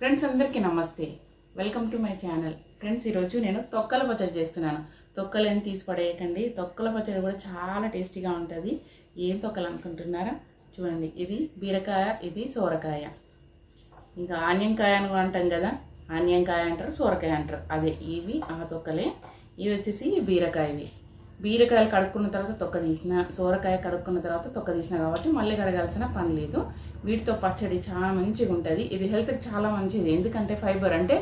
Friends అందరికీ నమస్తే. Welcome to my channel friends ఈరోజు నేను తొక్కల పచ్చడి చేస్తున్నాను. తొక్కలు ఏం తీసి పడేయకండి. తొక్కల పచ్చడి కూడా చాలా టేస్టీగా ఉంటుంది. ఏం తొక్కలు అనుకుంటున్నారా? చూడండి ఇది బీరకాయ ఇది సోరకాయ. ఇంకా ఆనియంకాయ అని కూడా అంటాం కదా ఆనియంకాయ అంటారు సోరకాయ అంటారు. అదే ఇవి ఆ తొక్కలే. ఇవి వచ్చేసి బీరకాయవి. బీరకాయలు కడుక్కున్న తర్వాత తొక్క తీసిన సోరకాయ కడుక్కున్న తర్వాత తొక్క తీసిన కాబట్టి మళ్ళీ కడగాల్సిన పని లేదు. వీటితో పచ్చడి చాలా మంచిగా ఉంటుంది. ఇది హెల్త్కి చాలా మంచిది. ఎందుకంటే ఫైబర్ అంటే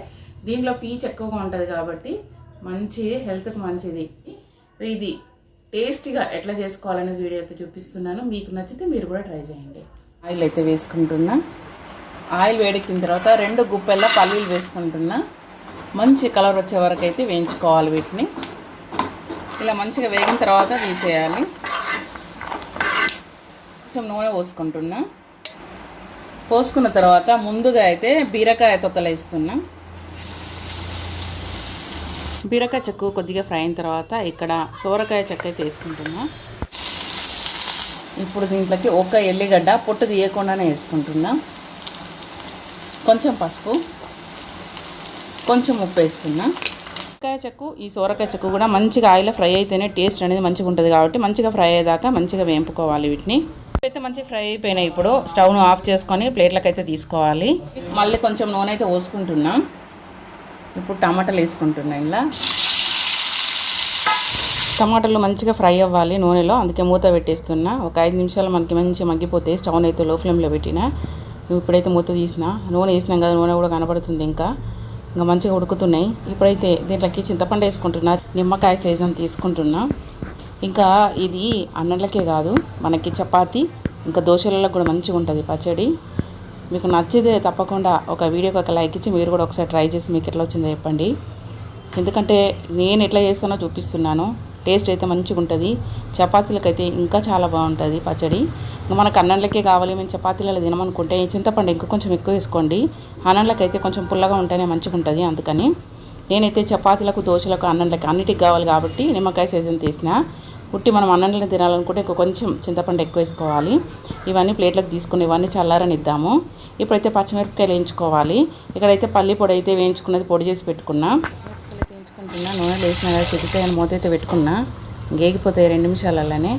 దీంట్లో పీచ్ ఎక్కువగా ఉంటుంది కాబట్టి మంచి హెల్త్కి మంచిది. ఇది టేస్టీగా ఎట్లా చేసుకోవాలనేది వీడియో అయితే చూపిస్తున్నాను. మీకు నచ్చితే మీరు కూడా ట్రై చేయండి. ఆయిల్ అయితే వేసుకుంటున్నా. ఆయిల్ వేడెక్కిన తర్వాత రెండు గుప్పెల్లో పల్లీలు వేసుకుంటున్నా. మంచి కలర్ వచ్చే వరకు అయితే వేయించుకోవాలి వీటిని. ఇలా మంచిగా వేగిన తర్వాత తీసేయాలి. కొంచెం నూనె పోసుకుంటున్నా. పోసుకున్న తర్వాత ముందుగా అయితే బీరకాయ తొక్కలు వేస్తున్నా. బీరకాయ చెక్కు కొద్దిగా ఫ్రై అయిన తర్వాత ఇక్కడ సోరకాయ చెక్క అయితే వేసుకుంటున్నా. ఇప్పుడు దీంట్లోకి ఒక ఎల్లిగడ్డ పొట్టు తీయకుండానే వేసుకుంటున్నా. కొంచెం పసుపు కొంచెం ఉప్పు వేస్తున్నా. సోరకాయ చెక్కు ఈ సోరకాయ చెక్కు కూడా మంచిగా ఆయిల్లో ఫ్రై అయితేనే టేస్ట్ అనేది మంచిగా ఉంటుంది కాబట్టి మంచిగా ఫ్రై అయ్యేదాకా మంచిగా వేంపుకోవాలి వీటిని. అయితే మంచిగా ఫ్రై అయిపోయినాయి ఇప్పుడు. స్టవ్ను ఆఫ్ చేసుకొని ప్లేట్లకు అయితే తీసుకోవాలి. మళ్ళీ కొంచెం నూనె అయితే పోసుకుంటున్నాం. ఇప్పుడు టమాటాలు వేసుకుంటున్నా ఇలా టమాటాలు మంచిగా ఫ్రై అవ్వాలి నూనెలో. అందుకే మూత పెట్టేస్తున్నా. ఒక ఐదు నిమిషాలు మనకి మంచిగా మగ్గిపోతే స్టవ్ అయితే లో ఫ్లేమ్లో పెట్టిన. ఇప్పుడైతే మూత తీసిన. నూనె వేసినాం కదా నూనె కూడా కనపడుతుంది ఇంకా. ఇంకా మంచిగా ఉడుకుతున్నాయి. ఇప్పుడైతే దీంట్లోకి చింతపండు వేసుకుంటున్నా నిమ్మకాయ సీజన్ తీసుకుంటున్నా. ఇంకా ఇది అన్నంలకే కాదు మనకి చపాతి ఇంకా దోశలలో కూడా మంచిగా ఉంటుంది పచ్చడి. మీకు నచ్చితే తప్పకుండా ఒక వీడియోకి ఒక లైక్ ఇచ్చి మీరు కూడా ఒకసారి ట్రై చేసి మీకు ఎట్లా వచ్చిందో చెప్పండి. ఎందుకంటే నేను ఎట్లా చేస్తానో చూపిస్తున్నాను. టేస్ట్ అయితే మంచిగా ఉంటుంది. చపాతీలకైతే ఇంకా చాలా బాగుంటుంది పచ్చడి. ఇంకా మనకు అన్నంలకే కావాలి మేము చపాతీలలో తినమనుకుంటే చింతపండు ఇంకా కొంచెం ఎక్కువ వేసుకోండి. అన్నంలకైతే కొంచెం పుల్లగా ఉంటేనే మంచిగా ఉంటుంది అందుకని. నేనైతే చపాతీలకు దోశలకు అన్నంలకి అన్నిటికి కావాలి కాబట్టి నిమ్మకాయ సీజన్ తీసిన. ఉట్టి మనం అన్నంలో తినాలనుకుంటే ఇంకా కొంచెం చింతపండు ఎక్కువ వేసుకోవాలి. ఇవన్నీ ప్లేట్లకు తీసుకుని ఇవన్నీ చల్లారనిద్దాము. ఇప్పుడైతే పచ్చిమిరపకాయలు వేయించుకోవాలి. ఇక్కడైతే పల్లి పొడి అయితే వేయించుకున్నది పొడి చేసి పెట్టుకున్నా. వేసుకుంటున్నా నూనె వేసిన చిక్కుతాయని మూత అయితే పెట్టుకున్నా. ఇంకేగిపోతాయి రెండు నిమిషాలలోనే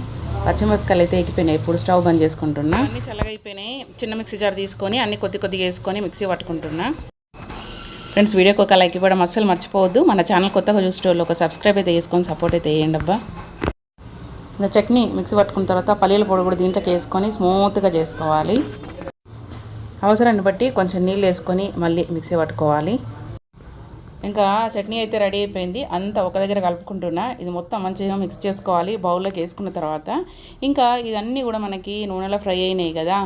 పచ్చిమిరపకాయలు అయితే ఎగిపోయినాయి ఇప్పుడు స్టవ్ బంద్ చేసుకుంటున్నా. అన్ని చల్లగా అయిపోయినాయి. చిన్న మిక్సీ జార్ తీసుకొని అన్ని కొద్ది కొద్దిగా వేసుకొని మిక్సీ పట్టుకుంటున్నా. ఫ్రెండ్స్ వీడియోకి ఒక లైక్ ఇవ్వడం అస్సలు మర్చిపోవద్దు. మన ఛానల్ కొత్తగా చూసేటోళ్ళు ఒక సబ్స్క్రైబ్ అయితే వేసుకొని సపోర్ట్ అయితే వేయండి అబ్బా. ఇంకా చట్నీ మిక్సీ పట్టుకున్న తర్వాత పల్లీల పొడి కూడా దీంట్లోకి వేసుకొని స్మూత్గా చేసుకోవాలి. అవసరాన్ని బట్టి కొంచెం నీళ్ళు వేసుకొని మళ్ళీ మిక్సీ పట్టుకోవాలి. ఇంకా చట్నీ అయితే రెడీ అయిపోయింది. అంతా ఒక దగ్గర కలుపుకుంటున్నా. ఇది మొత్తం మంచిగా మిక్స్ చేసుకోవాలి. బౌల్లోకి వేసుకున్న తర్వాత ఇంకా ఇదన్నీ కూడా మనకి నూనెలో ఫ్రై అయినాయి కదా.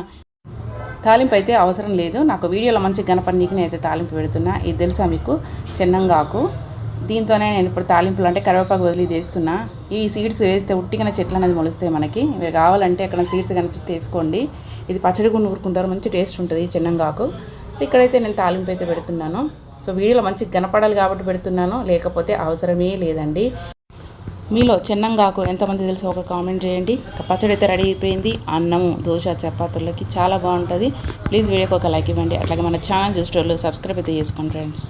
తాలింపు అయితే అవసరం లేదు. నాకు వీడియోలో మంచి గణపన్నీకి నేను అయితే తాలింపు పెడుతున్నా. ఇది తెలుసా మీకు? చెన్నంగాకు. దీంతోనే నేను ఇప్పుడు తాలింపులు అంటే కరివేపాకు వదిలి వేస్తున్నా ఈ సీడ్స్ వేస్తే ఉట్టిగా చెట్లు అనేది మొలుస్తాయి మనకి. మీరు కావాలంటే అక్కడ సీడ్స్ కనిపిస్తే వేసుకోండి. ఇది పచ్చడి గుండు ఊరుకుంటారు. మంచి టేస్ట్ ఉంటుంది చిన్నంగాకు చెన్నంగాకు. ఇక్కడైతే నేను తాలింపు అయితే పెడుతున్నాను. సో వీడియోలో మంచి కనపడాలి కాబట్టి పెడుతున్నాను. లేకపోతే అవసరమే లేదండి. మీలో చెన్నంగాకు ఎంతమంది తెలుసో ఒక కామెంట్ చేయండి. పచ్చడి అయితే రెడీ అయిపోయింది. అన్నము దోశ చపాతీలకి చాలా బాగుంటుంది. ప్లీజ్ వీడియోకి ఒక లైక్ ఇవ్వండి. అట్లాగే మన ఛానల్ చూసేటోళ్ళు సబ్స్క్రైబ్ అయితే చేసుకోండి ఫ్రెండ్స్.